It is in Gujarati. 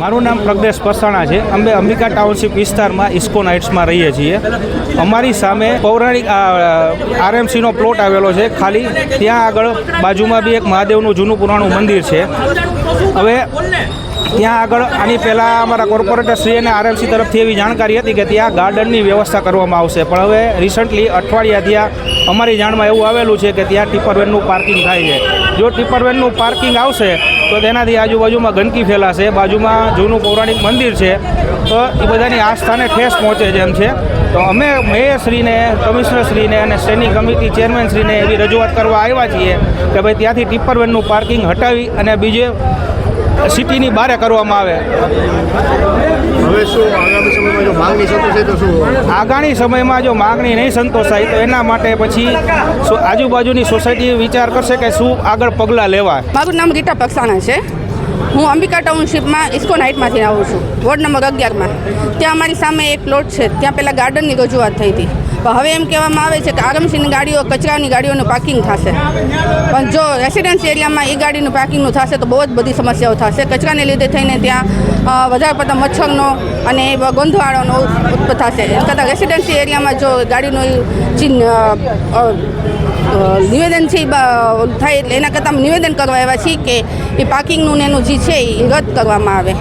મારું નામ પ્રજ્ઞેશ પસાણા છે. અમે અંબિકા ટાઉનશીપ વિસ્તારમાં ઇસ્કોન હાઇટ્સમાં રહીએ છીએ. અમારી સામે પૌરાણિક આરએમસીનો પ્લોટ આવેલો છે. ખાલી ત્યાં આગળ બાજુમાં બી એક મહાદેવનું જૂનું પુરાણું મંદિર છે. હવે ત્યાં આગળ આની પહેલાં અમારા કોર્પોરેટર શ્રી અને આરએમસી તરફથી એવી જાણકારી હતી કે ત્યાં ગાર્ડનની વ્યવસ્થા કરવામાં આવશે. પણ હવે રિસન્ટલી અઠવાડિયા ત્યાં અમારી જાણમાં એવું આવેલું છે કે ત્યાં ટિપ્પર વેનનું પાર્કિંગ થાય છે. જો ટિપ્પર વેનનું પાર્કિંગ આવશે તો તેનાથી આજુબાજુમાં ગંદકી ફેલાશે, બાજુમાં જૂનું પૌરાણિક મંદિર છે, તો એ બધાની આસ્થાને ઠેસ પહોંચે છે એમ છે. તો અમે મેયરશ્રીને, કમિશનરશ્રીને અને સ્ટેન્ડિંગ કમિટી ચેરમેનશ્રીને એવી રજૂઆત કરવા આવ્યા છીએ કે ભાઈ ત્યાંથી ટિપ્પર વેનનું પાર્કિંગ હટાવી અને બીજે સિટીની બહાર કરવામાં આવે. હવે શું આગામી સમયમાં જો માંગણી સંતોષે તો શું આગામી સમયમાં જો માગણી નહીં સંતોષાય તો એના માટે પછી આજુબાજુની સોસાયટી વિચાર કરશે કે શું આગળ પગલાં લેવા મારું નામ ગીતા પક્ષાણા છે. હું અંબિકા ટાઉનશીપમાં ઇસ્કોન હાઇટમાંથી આવું છું, વોર્ડ નંબર અગિયારમાં. ત્યાં અમારી સામે એક પ્લોટ છે, ત્યાં પહેલાં ગાર્ડનની રજૂઆત થઈ હતી. પણ હવે એમ કહેવામાં આવે છે કે આરએમસીની ગાડીઓ, કચરાની ગાડીઓનું પાર્કિંગ થશે. પણ જો રેસિડેન્સ એરિયામાં એ ગાડીનું પાર્કિંગનું થશે તો બહુ જ બધી સમસ્યાઓ થશે. કચરાને લીધે થઈને ત્યાં વધારે પડતા મચ્છરનો અને એ ગંધવાળોનો ઉત્પન્ન થશે. એમ કરતાં રેસિડેન્સી એરિયામાં જો ગાડીનું ચિહ્ન નિવેદન છે થાય એટલે એના કરતાં નિવેદન કરવા આવ્યા છીએ કે એ પાર્કિંગનું ને એનું જે છે એ રદ કરવામાં આવે.